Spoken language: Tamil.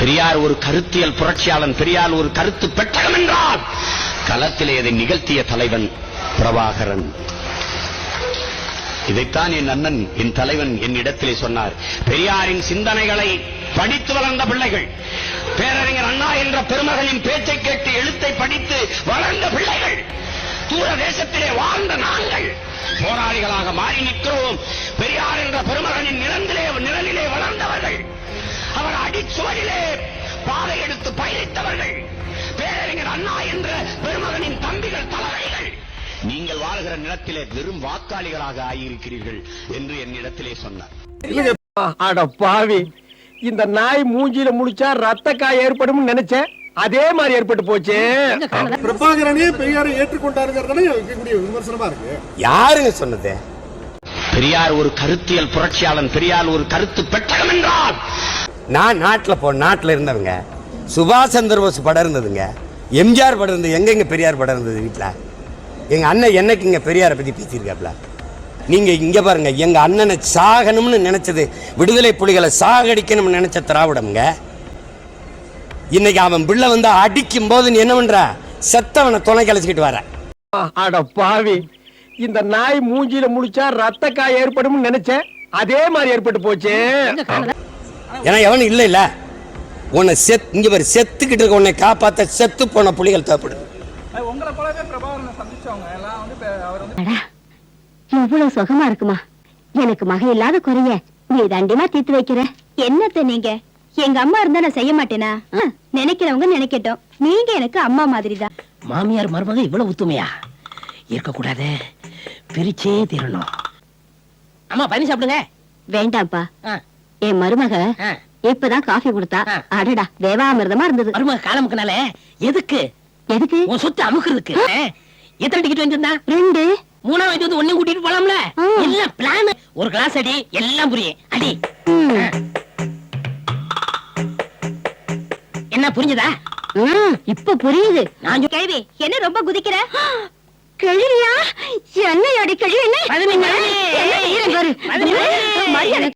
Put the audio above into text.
பெரியார் ஒரு கருத்தியல் புரட்சியாளன் பெரியார் ஒரு கருத்து பெட்டகம் என்றால் களத்திலே அதை நிகழ்த்திய தலைவன் பிரபாகரன். இதைத்தான் என் அண்ணன் என் தலைவன் என் இடத்திலே சொன்னார். பெரியாரின் சிந்தனைகளை படித்து வளர்ந்த பிள்ளைகள் பேரறிஞர் அண்ணா என்ற பெருமகனின் பேச்சை கேட்டு எழுத்தை படித்து வளர்ந்த பிள்ளைகள் தூர தேசத்திலே வாழ்ந்த நாங்கள் போராளிகளாக மாறி நிற்கிறோம். பெரியார் என்ற பெருமகனின் நிலந்திலே நிழலிலே பயணித்தவர்கள் பேரறிஞர் அண்ணா என்ற பெருமகனின் தம்பிகள் தலைவர்கள். நீங்கள் வாழ்கிற நிலத்திலே வெறும் வாக்காளிகளாக ஆகியிருக்கிறீர்கள் என்று என்னிடத்திலே சொன்னார். அட பாவி. இந்த நாய் மூஞ்சில முழிச்சா ரத்த காய் ஏற்படும் நினைச்சேன். அதே மாதிரி ஏற்பட்டு போச்சு. பிரபாகரனே பெரியாரை ஏற்றுக்கொண்டாருங்கிறதானே இருக்கக்கூடிய விமர்சனமா இருக்கு. யாருங்க சொன்னது? பெரியார் ஒரு கருத்தியல் புரட்சியாளன் பெரியார் ஒரு கருத்து பெட்டகம் என்றால். நான் நாட்டுல போ நாட்டுல இருந்தவங்க. சுபாஷ் சந்திர போஸ் படம் இருந்ததுங்க. எம்ஜிஆர் படம் இருந்தது. எங்க இங்க பெரியார் படம் இருந்தது வீட்டுல எங்க அண்ணன் என்னைக்கு இங்க பெரியாரை பத்தி பேசியிருக்காப்ல? நீங்க இங்க பாருங்க. எங்க அண்ணனை சாகணும்னு நினைச்சது விடுதலை புலிகளை சாகடிக்கணும்னு நினைச்ச திராவிடம்ங்க. இன்னைக்கு அவன் பிள்ளை வந்து அடிக்கும் போது நீ என்ன பண்ற? செத்தவனை துணை கழிச்சுக்கிட்டு வர. அட பாவி. இந்த நாய் மூஞ்சில முழிச்சா ரத்த காய் ஏற்படும் நினைச்சேன். அதே மாதிரி ஏற்பட்டு போச்சு. ஏன்னா எவனும் இல்லை இல்ல உன்னை செத் இங்க பாரு செத்துக்கிட்டு இருக்க உன்னை காப்பாத்த செத்து போன புலிகள் தேவைப்படுது. உங்களை போலவே பிரபாகரனை சந்திச்சவங்க. எல்லாம் வந்து இப்ப அவர் வந்து அடா இவ்வளவு சுகமா இருக்குமா? எனக்கு மக இல்லாத குறைய நீ தண்டிமா தீர்த்து வைக்கிற? என்னத்த நீங்க? எங்க அம்மா இருந்தா நான் செய்ய மாட்டேனா? நினைக்கிறவங்க நினைக்கட்டும். நீங்க எனக்கு அம்மா மாதிரிதான். மாமியார் மருமக இவ்வளவு ஒத்துமையா? இருக்கக்கூடாது பிரிச்சே தீரணும். அம்மா பண்ணி சாப்பிடுங்க. வேண்டாம்ப்பா. என் மருமக. இப்பதான் காஃபி கொடுத்தா. அடடா தேவாமிர்தமா இருந்தது. மருமக காலமுக்குனால எதுக்கு? எதுக்கு? உன் சொத்து அமுக்குறதுக்கு. எத்தனை டிக்கெட் வாங்கியிருந்தா? ரெண்டு. மூணா வாங்கிட்டு வந்து ஒன்னையும் கூட்டிட்டு போலாம்ல. எல்லாம் பிளான் ஒரு கிளாஸ் அடி எல்லாம் புரியும். அடி. என்ன புரிஞ்சதா? இப்ப புரியுது. நான் கேள்வி என்ன ரொம்ப குதிக்கிற? கிழியா என்னையோட கிழி என்ன?